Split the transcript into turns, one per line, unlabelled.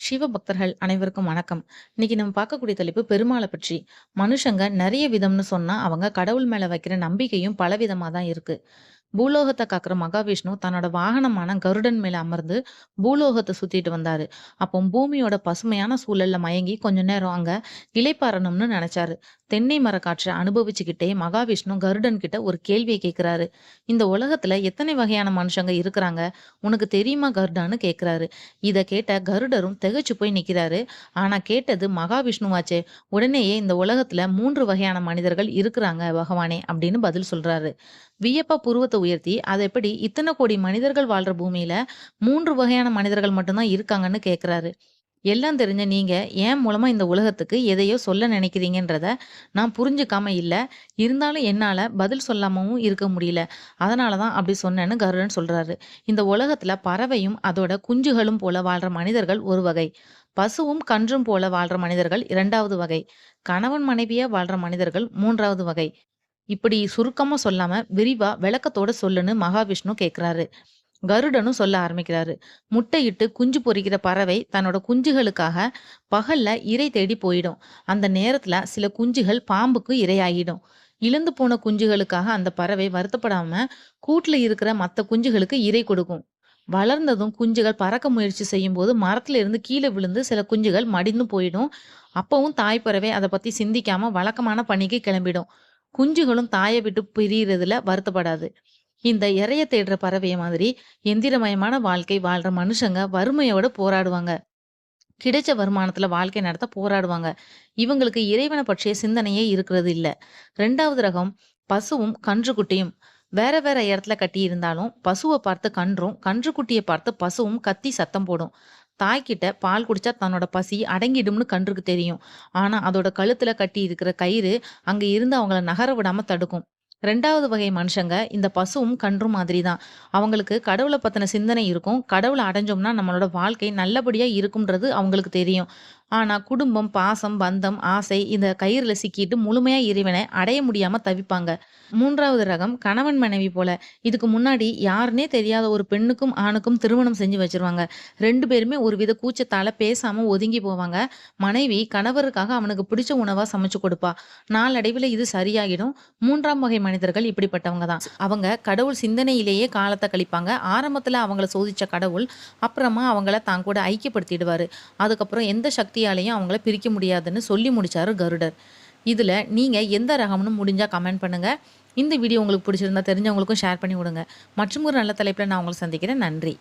சிவபக்தர்கள் அனைவருக்கும் வணக்கம். இன்னைக்கு நம்ம பார்க்கக்கூடிய தலைப்பு பெருமாளை பற்றி. மனுஷங்க நிறைய விதம்னு சொன்னா, அவங்க கடவுள் மேல வைக்கிற நம்பிக்கையும் பல விதமா தான் இருக்கு. பூலோகத்தை காக்குற மகாவிஷ்ணு தன்னோட வாகனமான கருடன் மேல அமர்ந்து பூலோகத்தை சுத்திட்டு வந்தாரு. அப்போ பூமியோட பசுமையான சூழல்ல மயங்கி கொஞ்ச நேரம் அங்க இளைப்பாறணும்னு நினைச்சாரு தென்னை மரக்காற்றை அனுபவிச்சுக்கிட்டே மகாவிஷ்ணு கருடன் கிட்ட ஒரு கேள்வியை கேட்கிறாரு. இந்த உலகத்துல எத்தனை வகையான மனுஷங்க இருக்கிறாங்க? உனக்கு தெரியுமா கருடான்னு கேட்கிறாரு. இத கேட்ட கருடரும் திகைச்சு போய் நிக்கிறாரு. ஆனா கேட்டது மகாவிஷ்ணுவாச்சே. உடனேயே இந்த உலகத்துல மூன்று வகையான மனிதர்கள் இருக்கிறாங்க பகவானே அப்படின்னு பதில் சொல்றாரு. வியப்பா புருவத்தை உயர்த்தி, அது எப்படி இத்தனை கோடி மனிதர்கள் வாழ்ற பூமியில மூன்று வகையான மனிதர்கள் மட்டும்தான் இருக்காங்கன்னு கேட்கிறாரு. எல்லாம் தெரிஞ்ச நீங்கள் ஏன் மூலமாக இந்த உலகத்துக்கு எதையோ சொல்ல நினைக்கிறீங்கன்றத நான் புரிஞ்சுக்காம இல்லை இருந்தாலும் என்னால் பதில் சொல்லாமவும் இருக்க முடியல. அதனால தான் அப்படி சொன்னேன்னு கருடன் சொல்கிறாரு இந்த உலகத்தில் பறவையும் அதோட குஞ்சுகளும் போல வாழ்கிற மனிதர்கள் ஒரு வகை. பசுவும் கன்றும் போல வாழ்கிற மனிதர்கள் இரண்டாவது வகை. கணவன் மனைவியாக வாழ்கிற மனிதர்கள் மூன்றாவது வகை. இப்படி சுருக்கமாக சொல்லாமல் விரிவாக விளக்கத்தோட சொல்லுன்னு மகாவிஷ்ணு கேட்குறாரு கருடனும் சொல்ல ஆரம்பிக்கிறாரு. முட்டையிட்டு குஞ்சு பொரிக்கிற பறவை தன்னோட குஞ்சுகளுக்காக பகல்ல இரை தேடி போயிடும். அந்த நேரத்துல சில குஞ்சுகள் பாம்புக்கு இரையாகிடும் இழந்து போன குஞ்சுகளுக்காக அந்த பறவை வருத்தப்படாம கூட்டுல இருக்கிற மத்த குஞ்சுகளுக்கு இரை கொடுக்கும். வளர்ந்ததும் குஞ்சுகள் பறக்க முயற்சி செய்யும் போது மரத்துல இருந்து கீழே விழுந்து சில குஞ்சுகள் மடிந்து போயிடும். அப்பவும் தாய் பறவை அதை பத்தி சிந்திக்காம வழக்கமான பணிக்கு கிளம்பிடும். குஞ்சுகளும் தாயை விட்டு பிரியறதுல வருத்தப்படாது. இந்த இறைய தேடுற பறவைய மாதிரி எந்திரமயமான வாழ்க்கை வாழ்ற மனுஷங்க வறுமையோட போராடுவாங்க. கிடைச்ச வருமானத்துல வாழ்க்கை நடத்த போராடுவாங்க. இவங்களுக்கு இறைவனை பற்றிய சிந்தனையே இருக்கிறது இல்ல. ரெண்டாவது ரகம் பசுவும் கன்றுக்குட்டியும். வேற வேற இடத்துல கட்டி இருந்தாலும் பசுவை பார்த்து கன்றும், கன்றுக்குட்டியை பார்த்து பசுவும் கத்தி சத்தம் போடும். தாய்கிட்ட பால் குடிச்சா தன்னோட பசி அடங்கிடும்னு கன்றுக்கு தெரியும். ஆனா அதோட கழுத்துல கட்டி இருக்கிற கயிறு அங்க இருந்து அவங்கள நகர விடாம தடுக்கும். ரெண்டாவது வகை மனுஷங்க இந்த பசுவும் கன்றும் மாதிரி தான். அவங்களுக்கு கடவுளை பற்றின சிந்தனை இருக்கும். கடவுளை அடைஞ்சோம்னா நம்மளோட வாழ்க்கை நல்லபடியாக இருக்கும்ன்றது அவங்களுக்கு தெரியும். ஆனால் குடும்பம், பாசம், பந்தம், ஆசை இந்த கயிறில் சிக்கிட்டு முழுமையாக இறைவனை அடைய முடியாமல் தவிப்பாங்க. மூன்றாவது ரகம் கணவன் மனைவி போல. இதுக்கு முன்னாடி யாருன்னே தெரியாத ஒரு பெண்ணுக்கும், ஆணுக்கும் திருமணம் செஞ்சு வச்சுருவாங்க. ரெண்டு பேருமே ஒரு வித கூச்சத்தால் பேசாமல் ஒதுங்கி போவாங்க. மனைவி கணவருக்காக அவனுக்கு பிடிச்ச உணவாக சமைச்சு கொடுப்பா. நாளடைவில் இது சரியாகிடும். மூன்றாம் வகை மனிதர்கள் இப்படிப்பட்டவங்க தான். அவங்க கடவுள் சிந்தனையிலேயே காலத்தை கழிப்பாங்க. ஆரம்பத்தில் அவங்கள சோதித்த கடவுள், அப்புறமா அவங்கள தான் கூட ஐக்கியப்படுத்திடுவார் அதுக்கப்புறம் எந்த சக்தி சக்தியாலையும் அவங்கள பிரிக்க முடியாதுன்னு சொல்லி முடிச்சாரு கருடர். இதில் நீங்கள் எந்த ரகம்னு முடிஞ்சால் கமெண்ட் பண்ணுங்க. இந்த வீடியோ உங்களுக்கு பிடிச்சிருந்தா தெரிஞ்சவங்களுக்கும் ஷேர் பண்ணி விடுங்க. மற்றும் ஒரு நல்ல தலைப்பில் நான் உங்களை சந்திக்கிறேன். நன்றி.